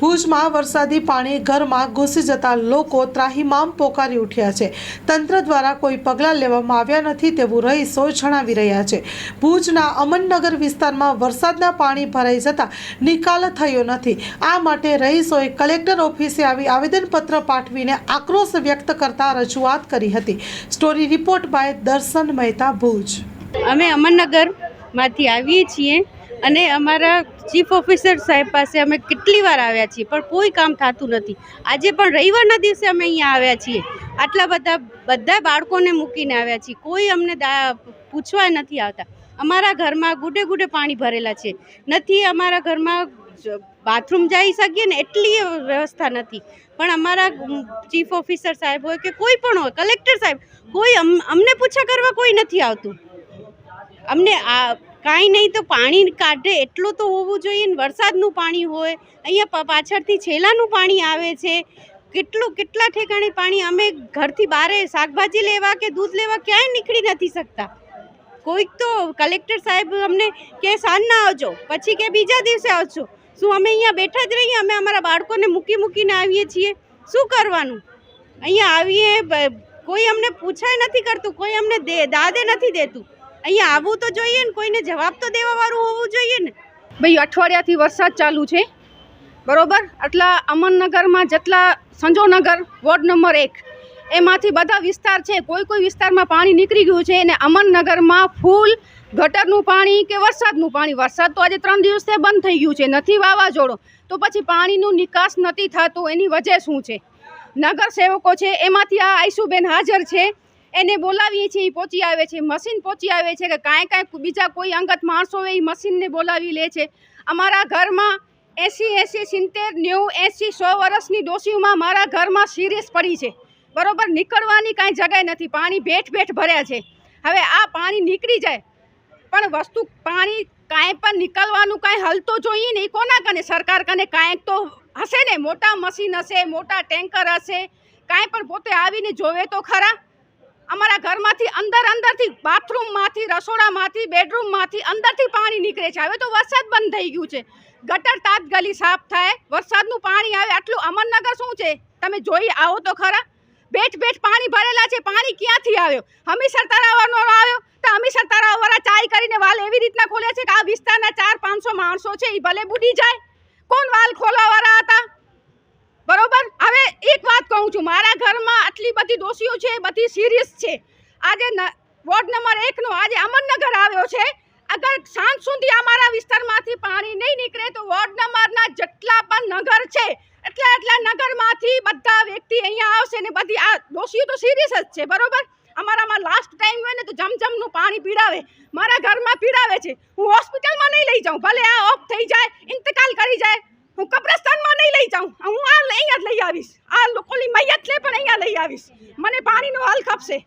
ભુજમાં વરસાદી પાણી ઘરમાં ઘૂસી જતા લોકો ત્રાહિમામ પોકારી ઉઠ્યા છે. તંત્ર દ્વારા કોઈ પગલાં લેવામાં આવ્યા નથી તેવું રહીશો જણાવી રહ્યા છે. ભુજના અમનનગર વિસ્તારમાં વરસાદના પાણી ભરાઈ જતા નિકાલ થયો નથી. આ માટે રહીશોએ કલેક્ટર ઓફિસે આવી આવેદનપત્ર પાઠવીને આક્રોશ વ્યક્ત કરતા રજૂઆત કરી હતી. સ્ટોરી રિપોર્ટ બાય દર્શન મહેતા ભુજ. અમે અમનનગરમાંથી આવીએ છીએ. અને અમારા ચીફ ઓફિસર સાહેબ પાસે અમે કેટલી વાર આવ્યા છીએ, પણ કોઈ કામ થતું નથી. આજે પણ રવિવારના દિવસે અમે અહીંયા આવ્યા છીએ. આટલા બધા બધા બાળકોને મૂકીને આવ્યા છીએ. કોઈ અમને પૂછવા નથી આવતા. અમારા ઘરમાં ગુડે ગુડે પાણી ભરેલા છે. નથી અમારા ઘરમાં બાથરૂમ જઈ શકીએ ને એટલી વ્યવસ્થા નથી. પણ અમારા ચીફ ઓફિસર સાહેબ હોય કે કોઈ પણ હોય, કલેક્ટર સાહેબ, કોઈ અમ- અમને પૂછા કરવા કોઈ નથી આવતું. અમને આ કાંઈ નહીં તો પાણી કાઢે. એટલું તો હોવું જોઈએ ને વરસાદનું પાણી હોય, અહીંયા પાછળથી છેલાનું પાણી આવે છે. કેટલું, કેટલા ઠેકાણે પાણી? અમે ઘરથી બહારે શાકભાજી લેવા કે દૂધ લેવા ક્યાંય નીકળી નથી શકતા. કોઈક તો કલેક્ટર સાહેબ અમને કે સાંજના આવજો, પછી કે બીજા દિવસે આવજો. શું અમે અહીંયા બેઠા જ રહીએ? અમે અમારા બાળકોને મૂકી મૂકીને આવીએ છીએ. શું કરવાનું? અહીંયા આવીએ કોઈ અમને પૂછાય નથી કરતું, કોઈ અમને દે, દાદે નથી દેતું. અહીંયા આવવું તો જોઈએ ને, કોઈને જવાબ તો દેવાવાળું હોવું જોઈએ ને. ભાઈ, અઠવાડિયાથી વરસાદ ચાલુ છે. બરોબર? આટલા અમનનગરમાં જેટલા સંજોનગર વોર્ડ નંબર એક, એમાંથી બધા વિસ્તાર છે. કોઈ કોઈ વિસ્તારમાં પાણી નીકળી ગયું છે અને અમનનગરમાં ફૂલ ગટરનું પાણી કે વરસાદનું પાણી. વરસાદ તો આજે ત્રણ દિવસથી બંધ થઈ ગયું છે. નથી વાવાઝોડો. તો પછી પાણીનું નિકાસ નથી થતું. એની વજહ શું છે? નગર સેવકો છે, એમાંથી આ આઈસુબેન હાજર છે. એને બોલાવીએ છીએ એ પહોંચી આવે છે, મશીન પહોંચી આવે છે કે કાંઈ કાંઈ બીજા કોઈ અંગત માણસો હોય એ મશીનને બોલાવી લે છે. અમારા ઘરમાં એંસી એંસી સિત્તેર, નેવું એંસી સો વર્ષની ડોસીઓમાં મારા ઘરમાં સિરિયસ પડી છે. બરોબર, નીકળવાની કાંઈ જગ્યા નથી, પાણી ભેઠ ભેઠ ભર્યા છે. હવે આ પાણી નીકળી જાય, પણ વસ્તુ પાણી કાંઈ પણ નીકળવાનું કાંઈ હલ તો જોઈએ ને એ કોના કને? સરકાર કને કાંઈક તો હશે ને, મોટા મશીન હશે, મોટા ટેન્કર હશે, કાંઈ પણ પોતે આવીને જોવે તો ખરા. અમારા ઘરમાંથી અંદર અંદરથી બાથરૂમમાંથી, રસોડામાંથી, બેડરૂમમાંથી અંદરથી પાણી નીકળે છે. હવે તો વરસાદ બંધ થઈ ગયું છે. ગટર તાત્કાલિક સાફ થાય, વરસાદનું પાણી આવે, આટલું અમરનગર શું છે? તમે જોઈ આવો તો ખરા. બેઠ બેઠ પાણી ભરેલા છે, પાણી ક્યાંથી આવ્યો? હમીસર તળાવનો આવ્યો, તો હમીસર તળાવવાળા ચાય કરીને વાલ એવી રીતના ખોલ્યા છે કે આ વિસ્તારના ચાર પાંચસો માણસો છે એ ભલે બુડી જાય. કોણ વાલ ખોલાવાળા હતા બરોબર હવે એક વાત કહું છું મારા ઘરમાં આટલી બધી દોષીઓ છે બધી સિરિયસ છે. આજે વોર્ડ નંબર એકનો આજે અમરનગર આવ્યો છે. અગર સાંજ સુધી અમારા વિસ્તારમાંથી પાણી નહીં નીકળે તો વોર્ડ નંબરના જેટલા પણ નગર છે, એટલા એટલા નગરમાંથી બધા વ્યક્તિ અહીંયા આવશે ને બધી આ દોષીઓ તો સિરિયસ જ છે, બરોબર? અમારામાં લાસ્ટ ટાઈમ હોય ને તો જમજમનું પાણી પીડાવે, મારા ઘરમાં પીડાવે છે. હું હોસ્પિટલમાં નહીં લઈ જાઉં, ભલે આ ઓફ થઈ જાય ઇંતકાલ કરી જાય. હું કબ્રસ્તાનમાં લઈ જાઉં. હું આ અહીંયા જ લઈ આવીશ. આ લોકોની મૈયત લે પણ અહીંયા લઈ આવીશ. મને પાણીનો હાલ ખપશે.